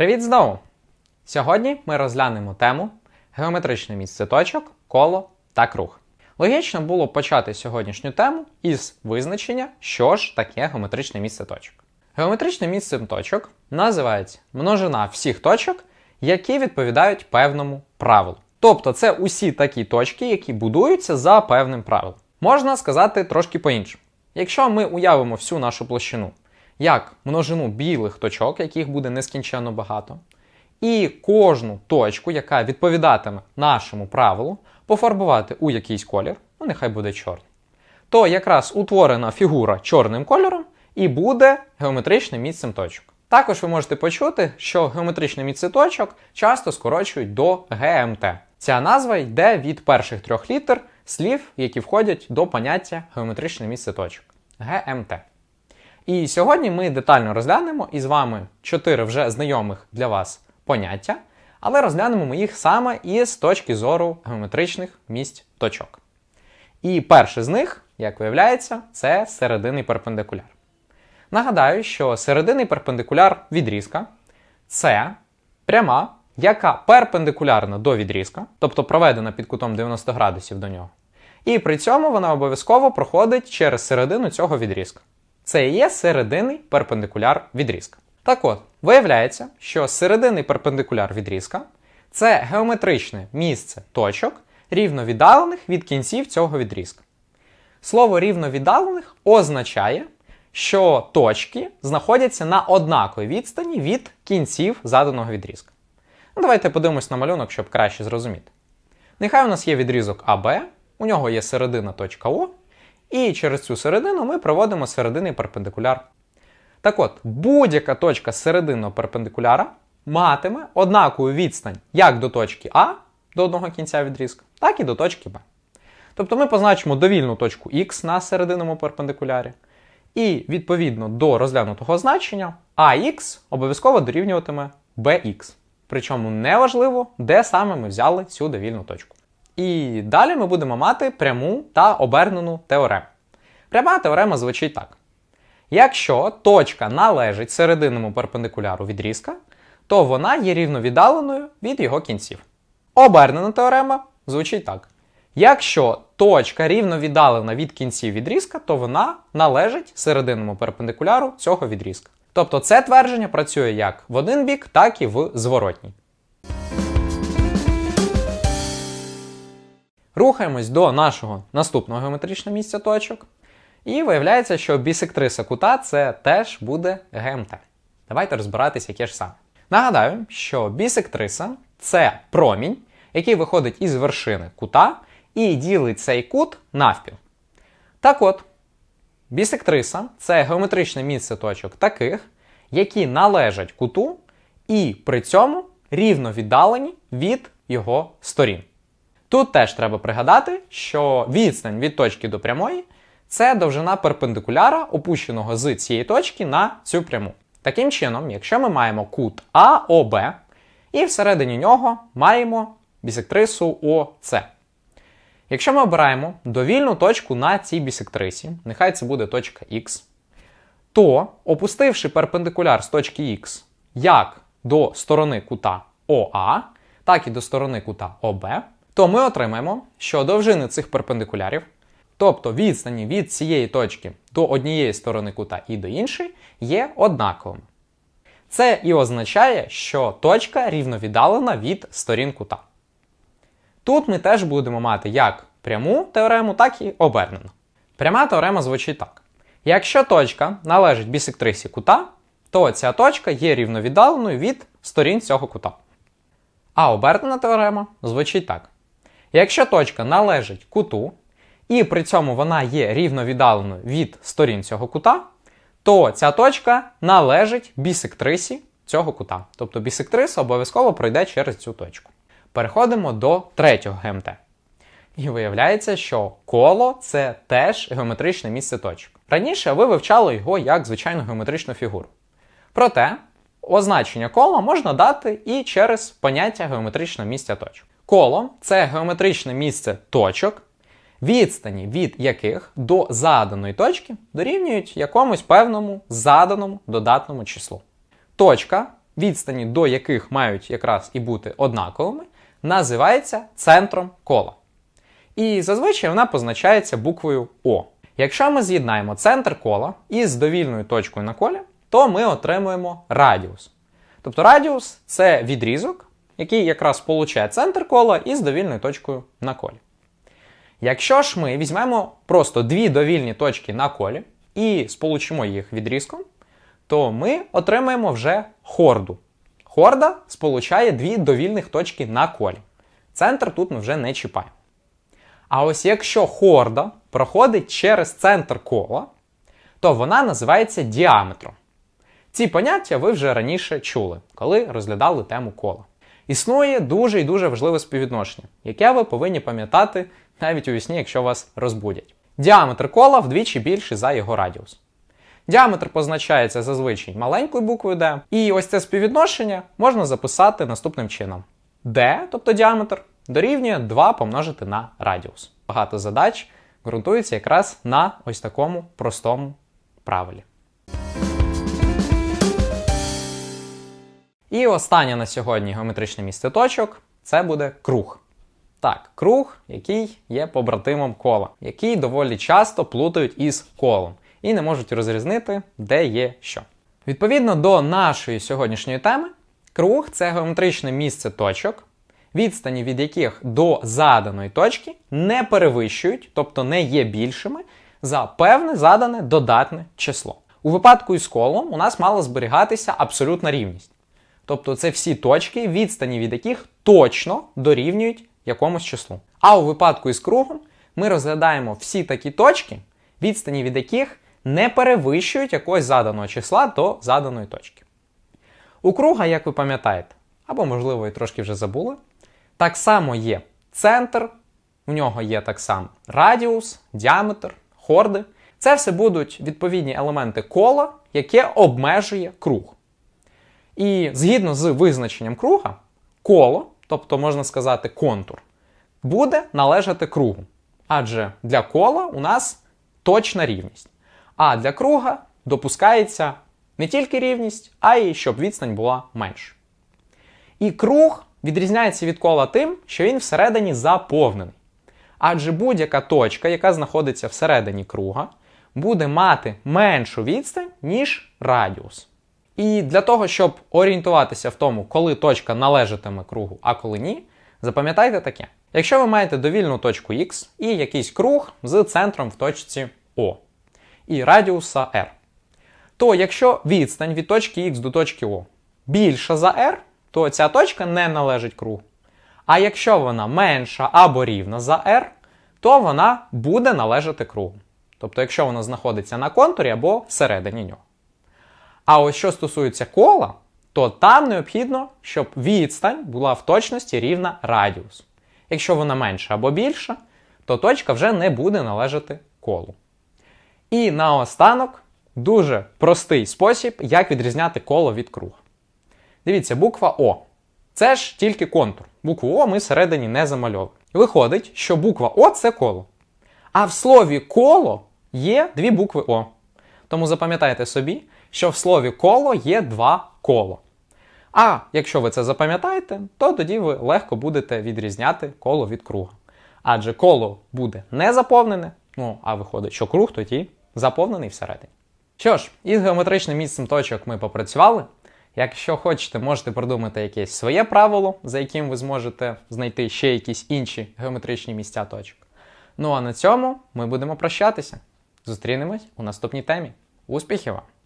Привіт знову! Сьогодні ми розглянемо тему геометричне місце точок, коло та круг. Логічно було почати сьогоднішню тему із визначення, що ж таке геометричне місце точок. Геометричне місце точок називається множина всіх точок, які відповідають певному правилу. Тобто це усі такі точки, які будуються за певним правилом. Можна сказати трошки по-іншому. Якщо ми уявимо всю нашу площину як множину білих точок, яких буде нескінченно багато, і кожну точку, яка відповідатиме нашому правилу, пофарбувати у якийсь колір, ну нехай буде чорний, то якраз утворена фігура чорним кольором і буде геометричним місцем точок. Також ви можете почути, що геометричне місце точок часто скорочують до ГМТ. Ця назва йде від перших трьох літер слів, які входять до поняття геометричне місце точок ГМТ. І сьогодні ми детально розглянемо із вами чотири вже знайомих для вас поняття, але розглянемо ми їх саме із точки зору геометричних місць точок. І перше з них, як виявляється, це серединний перпендикуляр. Нагадаю, що серединний перпендикуляр відрізка це пряма, яка перпендикулярна до відрізка, тобто проведена під кутом 90 градусів до нього. І при цьому вона обов'язково проходить через середину цього відрізка. Це є серединний перпендикуляр відрізка. Так от, виявляється, що серединний перпендикуляр відрізка це геометричне місце точок, рівно віддалених від кінців цього відрізка. Слово рівновіддалених означає, що точки знаходяться на однаковій відстані від кінців заданого відрізка. Ну, давайте подивимось на малюнок, щоб краще зрозуміти. Нехай у нас є відрізок АБ, у нього є середина точка О, і через цю середину ми проводимо серединний перпендикуляр. Так от, будь-яка точка серединного перпендикуляра матиме однакову відстань як до точки А до одного кінця відрізка, так і до точки Б. Тобто ми позначимо довільну точку Х на серединному перпендикулярі. І відповідно до розглянутого значення AX обов'язково дорівнюватиме BX. Причому неважливо, де саме ми взяли цю довільну точку. І далі ми будемо мати пряму та обернену теорему. Пряма теорема звучить так. Якщо точка належить серединному перпендикуляру відрізка, то вона є рівновіддаленою від його кінців. Обернена теорема звучить так. Якщо точка рівновіддалена від кінців відрізка, то вона належить серединному перпендикуляру цього відрізка. Тобто це твердження працює як в один бік, так і в зворотній. Рухаємось до нашого наступного геометричного місця точок. І виявляється, що бісектриса кута це теж буде ГМТ. Давайте розбиратися, яке ж саме. Нагадаю, що бісектриса це промінь, який виходить із вершини кута і ділить цей кут навпіл. Так от, бісектриса це геометричне місце точок таких, які належать куту і при цьому рівно віддалені від його сторін. Тут теж треба пригадати, що відстань від точки до прямої це довжина перпендикуляра, опущеного з цієї точки на цю пряму. Таким чином, якщо ми маємо кут АОБ, і всередині нього маємо бісектрису ОС. Якщо ми обираємо довільну точку на цій бісектрисі, нехай це буде точка Х, то опустивши перпендикуляр з точки Х як до сторони кута ОА, так і до сторони кута ОБ, то ми отримаємо, що довжини цих перпендикулярів, тобто відстані від цієї точки до однієї сторони кута і до іншої, є однаковими. Це і означає, що точка рівновіддалена від сторін кута. Тут ми теж будемо мати як пряму теорему, так і обернену. Пряма теорема звучить так. Якщо точка належить бісектрисі кута, то ця точка є рівновіддаленою від сторін цього кута. А обернена теорема звучить так. Якщо точка належить куту, і при цьому вона є рівновіддаленою від сторін цього кута, то ця точка належить бісектрисі цього кута. Тобто бісектриса обов'язково пройде через цю точку. Переходимо до третього ГМТ. І виявляється, що коло це теж геометричне місце точок. Раніше ви вивчали його як звичайну геометричну фігуру. Проте означення кола можна дати і через поняття геометричного місця точок. Коло це геометричне місце точок, відстані від яких до заданої точки дорівнюють якомусь певному заданому додатному числу. Точка відстані до яких мають якраз і бути однаковими, називається центром кола. І зазвичай вона позначається буквою О. Якщо ми з'єднаємо центр кола із довільною точкою на колі, то ми отримуємо радіус. Тобто радіус це відрізок, який якраз сполучає центр кола із довільною точкою на колі. Якщо ж ми візьмемо просто дві довільні точки на колі і сполучимо їх відрізком, то ми отримаємо вже хорду. Хорда сполучає дві довільних точки на колі. Центр тут ми вже не чіпаємо. А ось якщо хорда проходить через центр кола, то вона називається діаметром. Ці поняття ви вже раніше чули, коли розглядали тему кола. Існує дуже і дуже важливе співвідношення, яке ви повинні пам'ятати навіть у вісні, якщо вас розбудять. Діаметр кола вдвічі більший за його радіус. Діаметр позначається зазвичай маленькою буквою D, і ось це співвідношення можна записати наступним чином: D, тобто діаметр, дорівнює 2 помножити на радіус. Багато задач ґрунтується якраз на ось такому простому правилі. І останнє на сьогодні геометричне місце точок це буде круг. Так, круг, який є побратимом кола, який доволі часто плутають із колом і не можуть розрізнити, де є що. Відповідно до нашої сьогоднішньої теми, круг це геометричне місце точок, відстані від яких до заданої точки не перевищують, тобто не є більшими, за певне задане додатне число. У випадку із колом у нас мала зберігатися абсолютна рівність. Тобто це всі точки, відстані від яких точно дорівнюють якомусь числу. А у випадку із кругом ми розглядаємо всі такі точки, відстані від яких не перевищують якогось заданого числа до заданої точки. У круга, як ви пам'ятаєте, або, можливо, і трошки вже забули, так само є центр, в нього є так само радіус, діаметр, хорди. Це все будуть відповідні елементи кола, яке обмежує круг. І згідно з визначенням круга, коло, тобто можна сказати контур, буде належати кругу. Адже для кола у нас точна рівність. А для круга допускається не тільки рівність, а й щоб відстань була менша. І круг відрізняється від кола тим, що він всередині заповнений. Адже будь-яка точка, яка знаходиться всередині круга, буде мати меншу відстань, ніж радіус. І для того, щоб орієнтуватися в тому, коли точка належатиме кругу, а коли ні, запам'ятайте таке. Якщо ви маєте довільну точку X і якийсь круг з центром в точці O і радіуса R, то якщо відстань від точки X до точки O більша за R, то ця точка не належить кругу. А якщо вона менша або рівна за R, то вона буде належати кругу. Тобто, якщо вона знаходиться на контурі або всередині нього. А ось що стосується кола, то там необхідно, щоб відстань була в точності рівна радіусу. Якщо вона менша або більша, то точка вже не буде належати колу. І наостанок дуже простий спосіб, як відрізняти коло від круга. Дивіться, буква О. Це ж тільки контур. Букву О ми всередині не замальовуємо. Виходить, що буква О це коло. А в слові коло є дві букви О. Тому запам'ятайте собі, що в слові коло є два коло. А якщо ви це запам'ятаєте, то тоді ви легко будете відрізняти коло від круга. Адже коло буде не заповнене, ну а виходить, що круг тоді заповнений всередині. Що ж, із геометричним місцем точок ми попрацювали. Якщо хочете, можете придумати якесь своє правило, за яким ви зможете знайти ще якісь інші геометричні місця точок. Ну а на цьому ми будемо прощатися. Зустрінемось у наступній темі. Успіхів вам!